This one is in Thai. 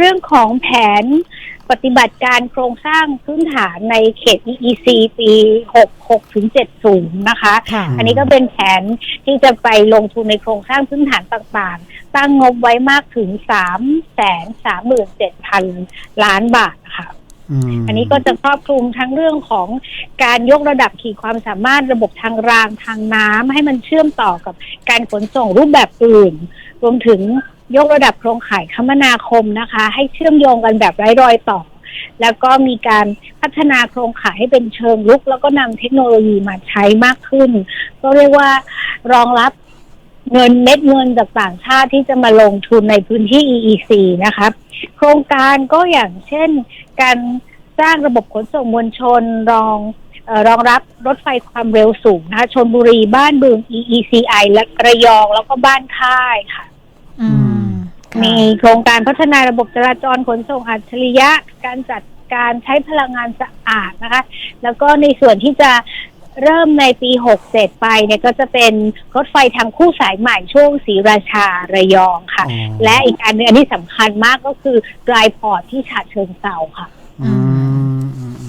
เรื่องของแผนปฏิบัติการโครงสร้างพื้นฐานในเขต EEC ปี 66 ถึง 70 นะคะค่ะอันนี้ก็เป็นแผนที่จะไปลงทุนในโครงสร้างพื้นฐานต่างๆ ตั้งงบไว้มากถึง 3 3 7 0 0 0 ล้านบาทค่ะมอันนี้ก็จะครอบคลุมทั้งเรื่องของการยกระดับขีดความสามารถระบบทางรางทางน้ำให้มันเชื่อมต่อกับการขนส่งรูปแบบอื่น รวมถึง ยกระดับโครงข่ายคมนาคมนะคะ ให้เชื่อมโยงกันแบบไร้รอยต่อ แล้วก็มีการพัฒนาโครงข่ายให้เป็นเชิงลุก แล้วก็นำเทคโนโลยีมาใช้มากขึ้น ก็เรียกว่ารองรับเงินเม็ดเงินจากต่างชาติที่จะมาลงทุนในพื้นที่ EEC นะคะโครงการก็อย่างเช่น การสร้างระบบขนส่งมวลชนรองออรองรับรถไฟความเร็วสูงนะคะชนบุรีบ้านบึง EECI และระยองแล้วก็บ้านค่ายค่ะ มค่ะมีโครงการพัฒนาระบบจราจรขนส่งอัจฉริยะ การจัดการใช้พลังงานสะอาดนะคะ แล้วก็ในส่วนที่จะเริ่มในปี 67 ไปเนี่ยก็จะเป็นรถไฟทางคู่สายใหม่ช่วงศรีราชาระยองค่ะอ๋อและอีกอันหนึงอันที่สำคัญมากก็คือดรายพอร์ตที่ฉะเชิงเซาค่ะอืม